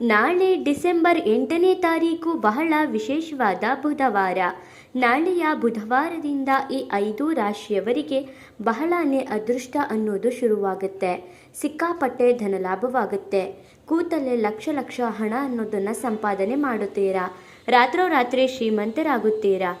ನಾಳೆ ಡಿಸೆಂಬರ್ ಎಂಟನೇ ತಾರೀಕು ಬಹಳ ವಿಶೇಷವಾದ ಬುಧವಾರ. ನಾಳೆಯ ಬುಧವಾರದಿಂದ ಈ ಐದು ರಾಶಿಯವರಿಗೆ ಬಹಳನೇ ಅದೃಷ್ಟ ಅನ್ನೋದು ಶುರುವಾಗುತ್ತೆ. ಸಿಕ್ಕಾಪಟ್ಟೆ ಧನಲಾಭವಾಗುತ್ತೆ. ಕೂತಲ್ಲೇ ಲಕ್ಷ ಲಕ್ಷ ಹಣ ಅನ್ನೋದನ್ನು ಸಂಪಾದನೆ ಮಾಡುತ್ತೀರಾ? ರಾತ್ರೋರಾತ್ರಿ ಶ್ರೀಮಂತರಾಗುತ್ತೀರಾ?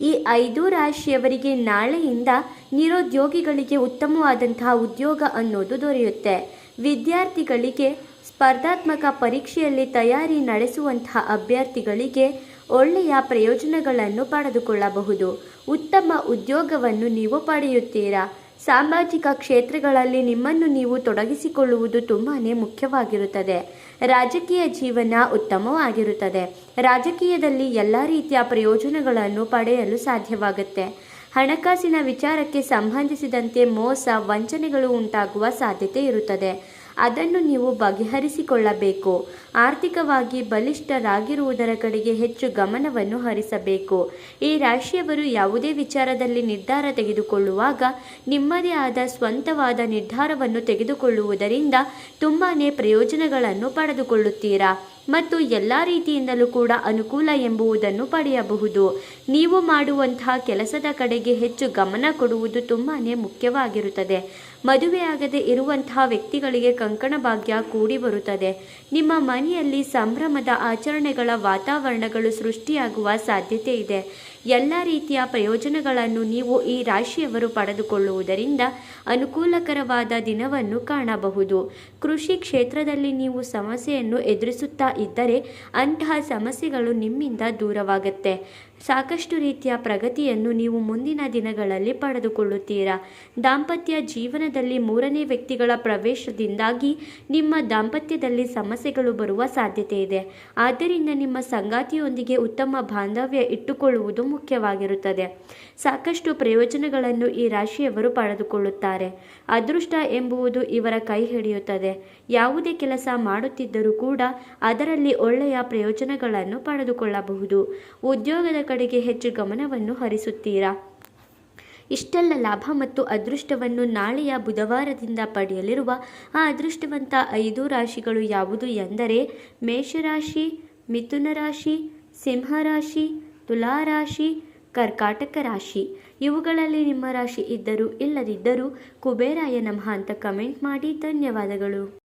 ಈ ಐದು ರಾಶಿಯವರಿಗೆ ನಾಳೆಯಿಂದ ನಿರುದ್ಯೋಗಿಗಳಿಗೆ ಉತ್ತಮವಾದಂತಹ ಉದ್ಯೋಗ ಅನ್ನೋದು ದೊರೆಯುತ್ತೆ. ವಿದ್ಯಾರ್ಥಿಗಳಿಗೆ ಸ್ಪರ್ಧಾತ್ಮಕ ಪರೀಕ್ಷೆಯಲ್ಲಿ ತಯಾರಿ ನಡೆಸುವಂತಹ ಅಭ್ಯರ್ಥಿಗಳಿಗೆ ಒಳ್ಳೆಯ ಪ್ರಯೋಜನಗಳನ್ನು ಪಡೆದುಕೊಳ್ಳಬಹುದು. ಉತ್ತಮ ಉದ್ಯೋಗವನ್ನು ನೀವು ಪಡೆಯುತ್ತೀರಾ? ಸಾಮಾಜಿಕ ಕ್ಷೇತ್ರಗಳಲ್ಲಿ ನಿಮ್ಮನ್ನು ನೀವು ತೊಡಗಿಸಿಕೊಳ್ಳುವುದು ತುಂಬಾ ಮುಖ್ಯವಾಗಿರುತ್ತದೆ. ರಾಜಕೀಯ ಜೀವನ ಉತ್ತಮವಾಗಿರುತ್ತದೆ. ರಾಜಕೀಯದಲ್ಲಿ ಎಲ್ಲ ರೀತಿಯ ಪ್ರಯೋಜನಗಳನ್ನು ಪಡೆಯಲು ಸಾಧ್ಯವಾಗುತ್ತೆ. ಹಣಕಾಸಿನ ವಿಚಾರಕ್ಕೆ ಸಂಬಂಧಿಸಿದಂತೆ ಮೋಸ, ವಂಚನೆಗಳು ಉಂಟಾಗುವ ಸಾಧ್ಯತೆ ಇರುತ್ತದೆ. ಅದನ್ನು ನೀವು ಬಗೆಹರಿಸಿಕೊಳ್ಳಬೇಕು. ಆರ್ಥಿಕವಾಗಿ ಬಲಿಷ್ಠರಾಗಿರುವುದರ ಕಡೆಗೆ ಹೆಚ್ಚು ಗಮನವನ್ನು ಹರಿಸಬೇಕು. ಈ ರಾಶಿಯವರು ಯಾವುದೇ ವಿಚಾರದಲ್ಲಿ ನಿರ್ಧಾರ ತೆಗೆದುಕೊಳ್ಳುವಾಗ ನಿಮ್ಮದೇ ಆದ ಸ್ವಂತವಾದ ನಿರ್ಧಾರವನ್ನು ತೆಗೆದುಕೊಳ್ಳುವುದರಿಂದ ತುಂಬಾ ಪ್ರಯೋಜನಗಳನ್ನು ಪಡೆದುಕೊಳ್ಳುತ್ತೀರಾ? ಮತ್ತು ಎಲ್ಲ ರೀತಿಯಿಂದಲೂ ಕೂಡ ಅನುಕೂಲ ಎಂಬುವುದನ್ನು ಪಡೆಯಬಹುದು. ನೀವು ಮಾಡುವಂತಹ ಕೆಲಸದ ಕಡೆಗೆ ಹೆಚ್ಚು ಗಮನ ಕೊಡುವುದು ತುಂಬಾ ಮುಖ್ಯವಾಗಿರುತ್ತದೆ. ಮದುವೆಯಾಗದೆ ಇರುವಂತಹ ವ್ಯಕ್ತಿಗಳಿಗೆ ಕಂಕಣ ಭಾಗ್ಯ ಕೂಡಿ ಬರುತ್ತದೆ. ನಿಮ್ಮ ಮನೆಯಲ್ಲಿ ಸಂಭ್ರಮದ ಆಚರಣೆಗಳ ವಾತಾವರಣಗಳು ಸೃಷ್ಟಿಯಾಗುವ ಸಾಧ್ಯತೆ ಇದೆ. ಎಲ್ಲ ರೀತಿಯ ಪ್ರಯೋಜನಗಳನ್ನು ನೀವು ಈ ರಾಶಿಯವರು ಪಡೆದುಕೊಳ್ಳುವುದರಿಂದ ಅನುಕೂಲಕರವಾದ ದಿನವನ್ನು ಕಾಣಬಹುದು. ಕೃಷಿ ಕ್ಷೇತ್ರದಲ್ಲಿ ನೀವು ಸಮಸ್ಯೆಯನ್ನು ಎದುರಿಸುತ್ತಾ ಇದ್ದರೆ ಅಂತಹ ಸಮಸ್ಯೆಗಳು ನಿಮ್ಮಿಂದ ದೂರವಾಗುತ್ತೆ. ಸಾಕಷ್ಟು ರೀತಿಯ ಪ್ರಗತಿಯನ್ನು ನೀವು ಮುಂದಿನ ದಿನಗಳಲ್ಲಿ ಪಡೆದುಕೊಳ್ಳುತ್ತೀರಾ? ದಾಂಪತ್ಯ ಜೀವನದಲ್ಲಿ ಮೂರನೇ ವ್ಯಕ್ತಿಗಳ ಪ್ರವೇಶದಿಂದಾಗಿ ನಿಮ್ಮ ದಾಂಪತ್ಯದಲ್ಲಿ ಸಮಸ್ಯೆಗಳು ಬರುವ ಸಾಧ್ಯತೆ ಇದೆ. ಆದ್ದರಿಂದ ನಿಮ್ಮ ಸಂಗಾತಿಯೊಂದಿಗೆ ಉತ್ತಮ ಬಾಂಧವ್ಯ ಇಟ್ಟುಕೊಳ್ಳುವುದು ಮುಖ್ಯವಾಗಿರುತ್ತದೆ. ಸಾಕಷ್ಟು ಪ್ರಯೋಜನಗಳನ್ನು ಈ ರಾಶಿಯವರು ಪಡೆದುಕೊಳ್ಳುತ್ತಾರೆ. ಅದೃಷ್ಟ ಎಂಬುವುದು ಇವರ ಕೈ ಹಿಡಿಯುತ್ತದೆ. ಯಾವುದೇ ಕೆಲಸ ಮಾಡುತ್ತಿದ್ದರೂ ಕೂಡ ಅದರಲ್ಲಿ ಒಳ್ಳೆಯ ಪ್ರಯೋಜನಗಳನ್ನು ಪಡೆದುಕೊಳ್ಳಬಹುದು. ಉದ್ಯೋಗದ ಕಡೆಗೆ ಹೆಚ್ಚು ಗಮನವನ್ನು ಹರಿಸುತ್ತೀರಾ? ಇಷ್ಟೆಲ್ಲ ಲಾಭ ಮತ್ತು ಅದೃಷ್ಟವನ್ನು ನಾಳೆಯ ಬುಧವಾರದಿಂದ ಪಡೆಯಲಿರುವ ಆ ಅದೃಷ್ಟವಂತ ಐದು ರಾಶಿಗಳು ಯಾವುದು ಎಂದರೆ ಮೇಷರಾಶಿ, ಮಿಥುನ ರಾಶಿ, ಸಿಂಹರಾಶಿ, ತುಲಾರಾಶಿ, ಕರ್ಕಾಟಕ ರಾಶಿ. ಇವುಗಳಲ್ಲಿ ನಿಮ್ಮ ರಾಶಿ ಇದ್ದರೂ ಇಲ್ಲದಿದ್ದರೂ ಕುಬೇರಾಯ ನಮಃ ಅಂತ ಕಮೆಂಟ್ ಮಾಡಿ ಧನ್ಯವಾದಗಳು.